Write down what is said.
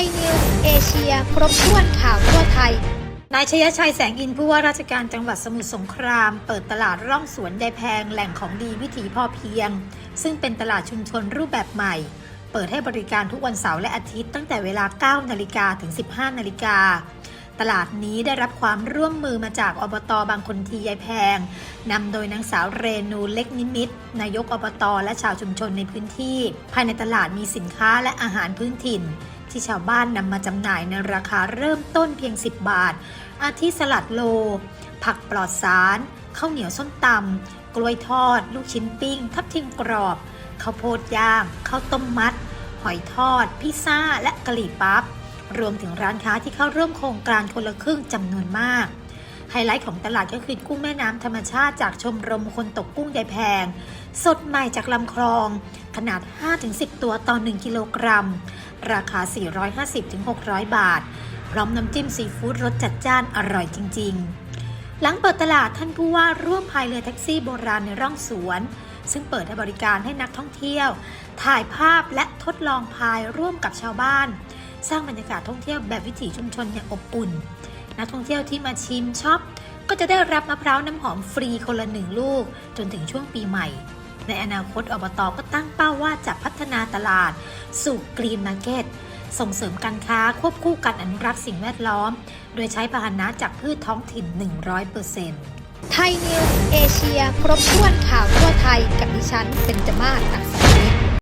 ยนิวส์เอเชีย ครบถ้วนข่าวทั่วไทย นายชยชัยแสงอินผู้ว่าราชการจังหวัดสมุทรสงคราม เปิดตลาดร่องสวนยายแพงแหล่งของดีวิถีพอเพียง ซึ่งเป็นตลาดชุมชนรูปแบบใหม่ เปิดให้บริการทุกวันเสาร์และอาทิตย์ตั้งแต่เวลา 9 นาฬิกาถึง 15 นาฬิกาตลาดนี้ได้รับความร่วมมือมาจากอบตบางคนทียายแพงนำโดยนางสาวเรนูเล็กนิมิตนายกอบตและชาวชุมชนในพื้นที่ ภายในตลาดมีสินค้าและอาหารพื้นถิ่น ที่ชาวบ้านนำมาจำหน่ายในราคาเริ่มต้นเพียง 10 บาท อาทิสลัดโล ผักปลอดสารข้าวเหนียวส้มตำกล้วยทอด ลูกชิ้นปิ้ง ทับทิมกรอบข้าวโพดย่างข้าวต้มมัด หอยทอด พิซซ่า และกะหรี่ปั๊บรวมถึงร้านค้าที่เข้าร่วมโครงการคนละครึ่งจำนวนมาก ไฮไลท์ของตลาดก็คือกุ้งแม่น้ำธรรมชาติจากชมรมคนตกกุ้งยายแพง สดใหม่จากลำคลอง ขนาด 5-10 ตัวต่อ 1 กิโลกรัม ราคา 450-600 บาท พร้อมน้ำจิ้มซีฟู้ดรสจัดจ้านอร่อยจริง ๆ หลังเปิดตลาดท่านผู้ว่าร่วมพายเรือแท็กซี่โบราณในร่องสวน ซึ่งเปิดให้บริการให้นักท่องเที่ยว ถ่ายภาพและทดลองพายร่วมกับชาวบ้าน สร้างบรรยากาศท่องเที่ยวแบบวิถีชุมชนอย่างอบอุ่น นักท่องเที่ยวที่มาชิมช็อปก็จะได้รับมะพร้าวน้ำหอมฟรีคนละหนึ่งลูก จนถึงช่วงปีใหม่ ในอนาคตอบตก็ตั้งเป้าว่าจะพัฒนาตลาด สู่กรีนมาร์เก็ตส่งเสริมการค้าควบคู่การอนุรักษ์สิ่งแวดล้อม โดยใช้พาหนะจากพืชท้องถิ่น 100%ไทยนิวเอเชีย ครบถ้วนข่าวทั่วไทยกับดิฉันเบนจมาศอักษร